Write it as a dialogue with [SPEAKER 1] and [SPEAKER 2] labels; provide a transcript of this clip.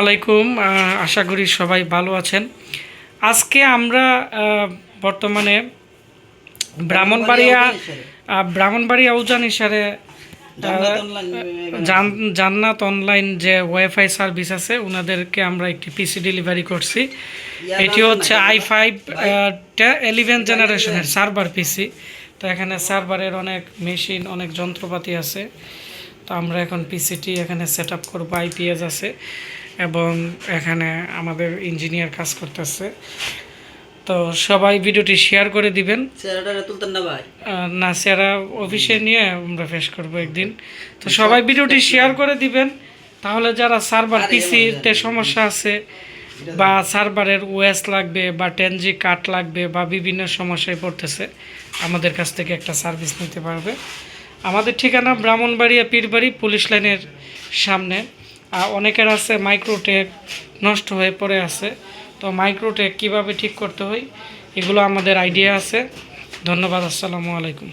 [SPEAKER 1] আলাইকুম। আশা করি সবাই ভালো আছেন। আজকে আমরা বর্তমানে ব্রাহ্মণবাড়িয়া ব্রাহ্মণবাড়িয়া উজান ইশারে জান্নাত অনলাইন যে ওয়াইফাই সার্ভিস আছে ওনাদেরকে আমরা একটি পিসি ডেলিভারি করছি। এটি হচ্ছে আই ফাইভ এলিভেন জেনারেশনের সার্ভার পিসি তো এখানে সার্ভারের অনেক মেশিন অনেক যন্ত্রপাতি আছে। তো আমরা এখন পিসিটি এখানে সেট আপ করব আইপিএস আছে এবং এখানে আমাদের ইঞ্জিনিয়ার কাজ করতেছে। তো সবাই ভিডিওটি শেয়ার করে দিবেন। না সেরা অফিসে নিয়ে আমরা ফেস করব একদিন। তো সবাই ভিডিওটি শেয়ার করে দিবেন। তাহলে যারা সার্ভার পিসিতে সমস্যা আছে বা সার্ভারের ওয়েস লাগবে বা টেন জি কাট লাগবে বা বিভিন্ন সমস্যায় পড়তেছে আমাদের কাছ থেকে একটা সার্ভিস নিতে পারবে। আমাদের ঠিকানা ব্রাহ্মণবাড়িয়া পীরবাড়ি পুলিশ লাইনের সামনে। আর অনেকের আছে মাইক্রোটেক নষ্ট হয়ে পড়ে আছে। তো মাইক্রোটেক কীভাবে ঠিক করতে হয়, এগুলো আমাদের আইডিয়া আছে। ধন্যবাদ, আসসালামু আলাইকুম।